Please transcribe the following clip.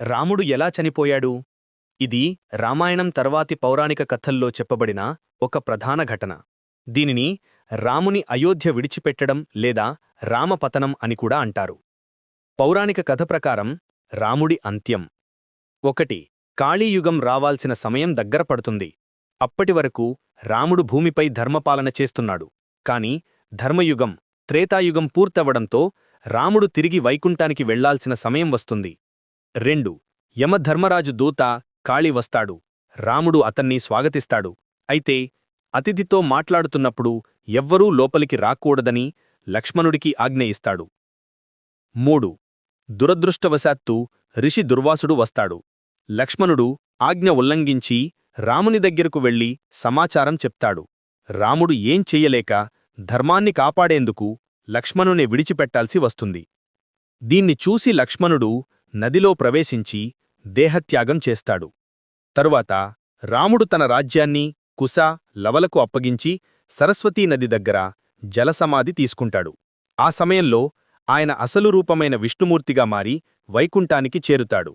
రాముడు ఎలా చనిపోయాడు? ఇది రామాయణం తర్వాతి పౌరాణిక కథల్లో చెప్పబడిన ఒక ప్రధాన ఘటన. దీనిని రాముని అయోధ్య విడిచిపెట్టడం లేదా రామపతనం అని కూడా అంటారు. పౌరాణిక కథ ప్రకారం రాముడి అంత్యం. ఒకటి కాళీయుగం రావాల్సిన సమయం దగ్గర పడుతుంది. అప్పటివరకు రాముడు భూమిపై ధర్మపాలన చేస్తున్నాడు. కాని ధర్మయుగం త్రేతాయుగం పూర్తవడంతో రాముడు తిరిగి వైకుంఠానికి వెళ్ళాల్సిన సమయం వస్తుంది. రెండు. యమధర్మరాజు దూత కాళి వస్తాడు. రాముడు అతన్ని స్వాగతిస్తాడు. అయితే అతిథితో మాట్లాడుతున్నప్పుడు ఎవ్వరూ లోపలికి రాకూడదని లక్ష్మణుడికి ఆజ్ఞ ఇస్తాడు మూడు. దురదృష్టవశాత్తు రిషి దుర్వాసుడు వస్తాడు. లక్ష్మణుడు ఆజ్ఞ ఉల్లంఘించి రాముని దగ్గరకు వెళ్ళి సమాచారం చెప్తాడు. రాముడు ఏం చెయ్యలేక ధర్మాన్ని కాపాడేందుకు లక్ష్మణుని విడిచిపెట్టాల్సి వస్తుంది. దీన్ని చూసి లక్ష్మణుడు నదిలో ప్రవేశించి దేహత్యాగం చేస్తాడు. తరువాత రాముడు తన రాజ్యాన్ని కుశ లవలకు అప్పగించి సరస్వతీ నది దగ్గర జలసమాధి తీసుకుంటాడు. ఆ సమయంలో ఆయన అసలు రూపమైన విష్ణుమూర్తిగా మారి వైకుంఠానికి చేరుతాడు.